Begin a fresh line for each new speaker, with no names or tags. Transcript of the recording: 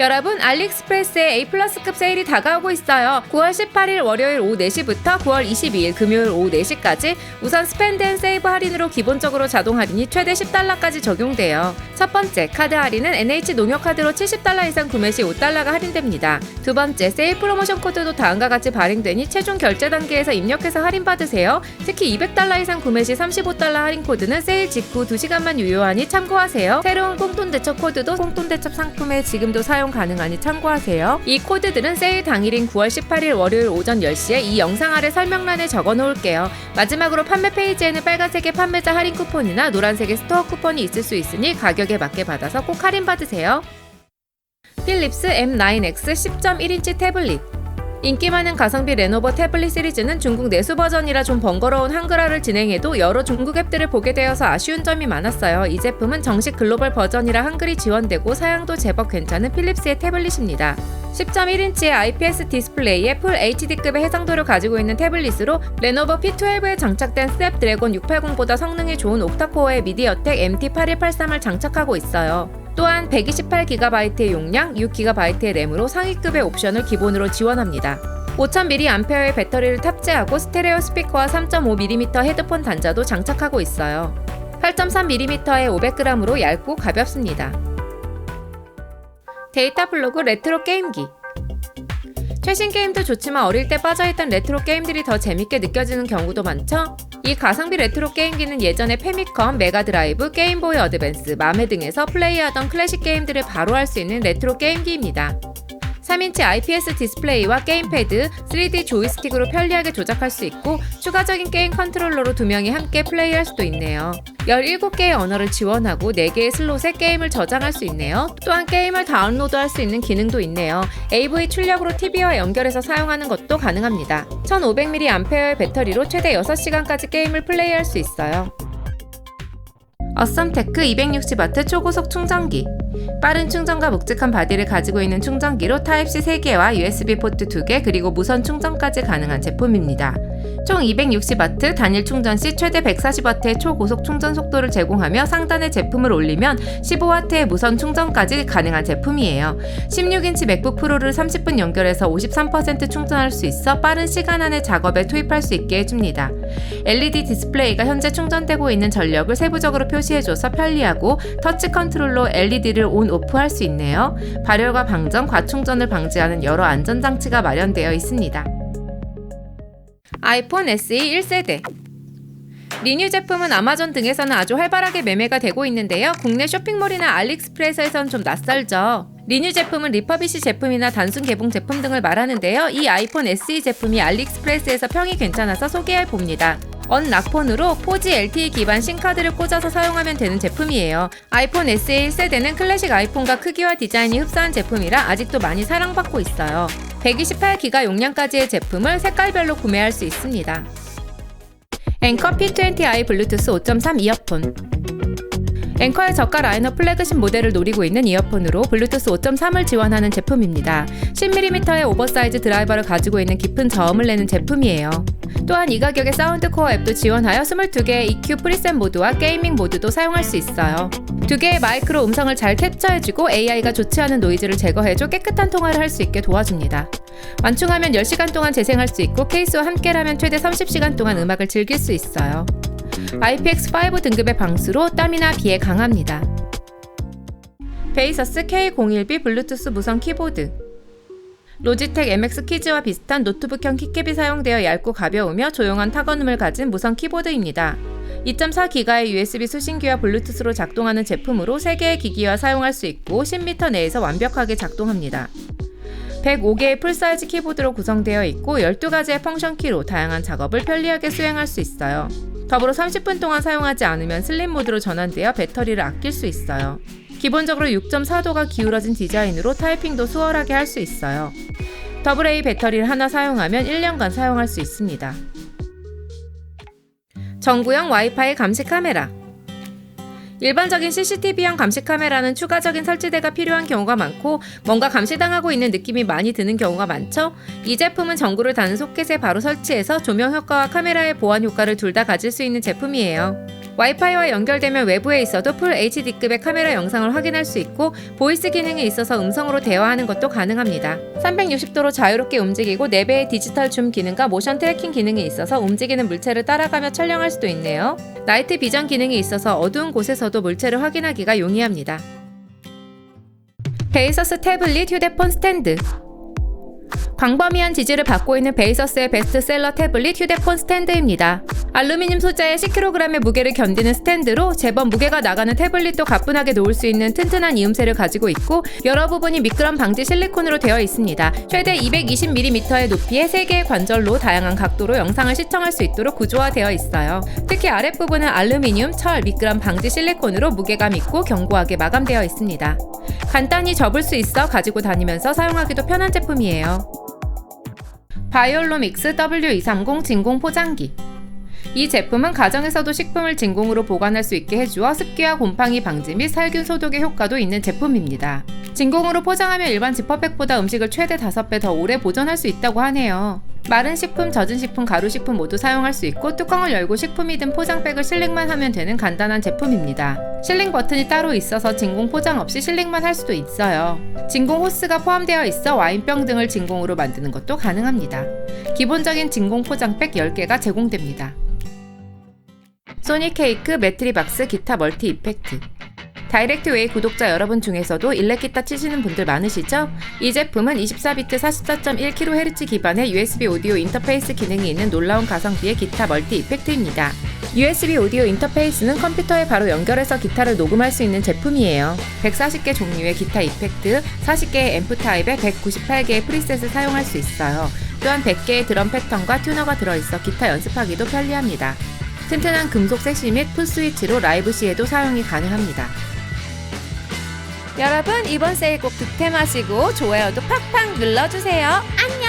여러분 알리익스프레스의 A 플러스급 세일이 다가오고 있어요. 9월 18일 월요일 오후 4시부터 9월 22일 금요일 오후 4시까지 우선 스펜드 앤 세이브 할인으로 기본적으로 자동 할인이 최대 10달러까지 적용돼요. 첫 번째 카드 할인은 NH 농협 카드로 70달러 이상 구매 시 5달러가 할인됩니다. 두 번째 세일 프로모션 코드도 다음과 같이 발행되니 최종 결제 단계에서 입력해서 할인 받으세요. 특히 200달러 이상 구매 시 35달러 할인 코드는 세일 직후 2시간만 유효하니 참고하세요. 새로운 꽁돈 대첩 코드도 꽁돈 대첩 상품에 지금도 사용 가능하니 참고하세요. 이 코드들은 세일 당일인 9월 18일 월요일 오전 10시에 이 영상 아래 설명란에 적어 놓을게요. 마지막으로 판매 페이지에는 빨간색의 판매자 할인 쿠폰이나 노란색의 스토어 쿠폰이 있을 수 있으니 가격에 맞게 받아서 꼭 할인 받으세요. 필립스 M9X 10.1인치 태블릿 인기 많은 가성비 레노버 태블릿 시리즈는 중국 내수 버전이라 좀 번거로운 한글화를 진행해도 여러 중국 앱들을 보게 되어서 아쉬운 점이 많았어요. 이 제품은 정식 글로벌 버전이라 한글이 지원되고 사양도 제법 괜찮은 필립스의 태블릿입니다. 10.1인치의 IPS 디스플레이에 풀 HD급의 해상도를 가지고 있는 태블릿으로 레노버 P12에 장착된 스냅드래곤 680보다 성능이 좋은 옥타코어의 미디어텍 MT8183을 장착하고 있어요. 또한 128GB의 용량, 6GB의 램으로 상위급의 옵션을 기본으로 지원합니다. 5000mAh의 배터리를 탑재하고 스테레오 스피커와 3.5mm 헤드폰 단자도 장착하고 있어요. 8.3mm의 500g으로 얇고 가볍습니다. 데이터 블로그 레트로 게임기 최신 게임도 좋지만 어릴 때 빠져있던 레트로 게임들이 더 재밌게 느껴지는 경우도 많죠? 이 가성비 레트로 게임기는 예전에 페미컴, 메가드라이브, 게임보이 어드밴스, 마메 등에서 플레이하던 클래식 게임들을 바로 할 수 있는 레트로 게임기입니다. 3인치 IPS 디스플레이와 게임패드, 3D 조이스틱으로 편리하게 조작할 수 있고 추가적인 게임 컨트롤러로 두 명이 함께 플레이할 수도 있네요. 17개의 언어를 지원하고 4개의 슬롯에 게임을 저장할 수 있네요. 또한 게임을 다운로드할 수 있는 기능도 있네요. AV 출력으로 TV와 연결해서 사용하는 것도 가능합니다. 1500mAh의 배터리로 최대 6시간까지 게임을 플레이할 수 있어요. 어썸테크 260W 초고속 충전기 빠른 충전과 묵직한 바디를 가지고 있는 충전기로 타입C 3개와 USB 포트 2개 그리고 무선 충전까지 가능한 제품입니다. 총 260W 단일 충전 시 최대 140W의 초고속 충전 속도를 제공하며 상단에 제품을 올리면 15W의 무선 충전까지 가능한 제품이에요. 16인치 맥북 프로를 30분 연결해서 53% 충전할 수 있어 빠른 시간 안에 작업에 투입할 수 있게 해줍니다. LED 디스플레이가 현재 충전되고 있는 전력을 세부적으로 표시해줘서 편리하고 터치 컨트롤로 LED를 온, 오프 할 수 있네요. 발열과 방전, 과충전을 방지하는 여러 안전장치가 마련되어 있습니다. 아이폰 SE 1세대 리뉴 제품은 아마존 등에서는 아주 활발하게 매매가 되고 있는데요. 국내 쇼핑몰이나 알리익스프레스에선 좀 낯설죠. 리뉴 제품은 리퍼비시 제품이나 단순 개봉 제품 등을 말하는데요. 이 아이폰 SE 제품이 알리익스프레스에서 평이 괜찮아서 소개해 봅니다. 언락폰으로 4G LTE 기반 신카드를 꽂아서 사용하면 되는 제품이에요. 아이폰 SE 1세대는 클래식 아이폰과 크기와 디자인이 흡사한 제품이라 아직도 많이 사랑받고 있어요. 128기가 용량까지의 제품을 색깔별로 구매할 수 있습니다. 앵커 P20i 블루투스 5.3 이어폰 앵커의 저가 라인업 플래그십 모델을 노리고 있는 이어폰으로 블루투스 5.3을 지원하는 제품입니다. 10mm의 오버사이즈 드라이버를 가지고 있는 깊은 저음을 내는 제품이에요. 또한 이 가격에 사운드 코어 앱도 지원하여 22개의 EQ 프리셋 모드와 게이밍 모드도 사용할 수 있어요. 두 개의 마이크로 음성을 잘 캡처해주고 AI가 좋지 않은 노이즈를 제거해줘 깨끗한 통화를 할 수 있게 도와줍니다. 완충하면 10시간 동안 재생할 수 있고 케이스와 함께라면 최대 30시간 동안 음악을 즐길 수 있어요. IPX5 등급의 방수로 땀이나 비에 강합니다. 베이서스 K01B 블루투스 무선 키보드 로지텍 MX 키즈와 비슷한 노트북형 키캡이 사용되어 얇고 가벼우며 조용한 타건음을 가진 무선 키보드입니다. 2.4기가의 USB 수신기와 블루투스로 작동하는 제품으로 3개의 기기와 사용할 수 있고 10m 내에서 완벽하게 작동합니다. 105개의 풀사이즈 키보드로 구성되어 있고 12가지의 펑션 키로 다양한 작업을 편리하게 수행할 수 있어요. 더불어 30분 동안 사용하지 않으면 슬림 모드로 전환되어 배터리를 아낄 수 있어요. 기본적으로 6.4도가 기울어진 디자인으로 타이핑도 수월하게 할 수 있어요. AA 배터리를 하나 사용하면 1년간 사용할 수 있습니다. 전구형 와이파이 감시 카메라 일반적인 CCTV형 감시 카메라는 추가적인 설치대가 필요한 경우가 많고 뭔가 감시당하고 있는 느낌이 많이 드는 경우가 많죠? 이 제품은 전구를 다는 소켓에 바로 설치해서 조명 효과와 카메라의 보안 효과를 둘 다 가질 수 있는 제품이에요. 와이파이와 연결되면 외부에 있어도 풀 HD급의 카메라 영상을 확인할 수 있고 보이스 기능이 있어서 음성으로 대화하는 것도 가능합니다. 360도로 자유롭게 움직이고 4배의 디지털 줌 기능과 모션 트래킹 기능이 있어서 움직이는 물체를 따라가며 촬영할 수도 있네요. 나이트 비전 기능이 있어서 어두운 곳에서도 물체를 확인하기가 용이합니다. 베이서스 태블릿 휴대폰 스탠드 광범위한 지지를 받고 있는 베이서스의 베스트셀러 태블릿 휴대폰 스탠드입니다. 알루미늄 소자의 10kg의 무게를 견디는 스탠드로 제법 무게가 나가는 태블릿도 가뿐하게 놓을 수 있는 튼튼한 이음새를 가지고 있고 여러 부분이 미끄럼 방지 실리콘으로 되어 있습니다. 최대 220mm의 높이의 3개의 관절로 다양한 각도로 영상을 시청할 수 있도록 구조화되어 있어요. 특히 아랫부분은 알루미늄, 철, 미끄럼 방지 실리콘으로 무게감 있고 견고하게 마감되어 있습니다. 간단히 접을 수 있어 가지고 다니면서 사용하기도 편한 제품이에요. 바이올로믹스 W230 진공 포장기 이 제품은 가정에서도 식품을 진공으로 보관할 수 있게 해주어 습기와 곰팡이 방지 및 살균 소독의 효과도 있는 제품입니다. 진공으로 포장하면 일반 지퍼백보다 음식을 최대 5배 더 오래 보존할 수 있다고 하네요. 마른 식품, 젖은 식품, 가루 식품 모두 사용할 수 있고 뚜껑을 열고 식품이 든 포장백을 실링만 하면 되는 간단한 제품입니다. 실링 버튼이 따로 있어서 진공 포장 없이 실링만 할 수도 있어요. 진공 호스가 포함되어 있어 와인병 등을 진공으로 만드는 것도 가능합니다. 기본적인 진공 포장백 10개가 제공됩니다. 소니 케이크 매트리박스 기타 멀티 이펙트 다이렉트 웨이 구독자 여러분 중에서도 일렉 기타 치시는 분들 많으시죠? 이 제품은 24비트 44.1kHz 기반의 USB 오디오 인터페이스 기능이 있는 놀라운 가성비의 기타 멀티 이펙트입니다. USB 오디오 인터페이스는 컴퓨터에 바로 연결해서 기타를 녹음할 수 있는 제품이에요. 140개 종류의 기타 이펙트, 40개의 앰프 타입에 198개의 프리셋을 사용할 수 있어요. 또한 100개의 드럼 패턴과 튜너가 들어있어 기타 연습하기도 편리합니다. 튼튼한 금속 세시 및 풋스위치로 라이브 시에도 사용이 가능합니다. 여러분 이번 세일 꼭 득템하시고 좋아요도 팍팍 눌러주세요. 안녕!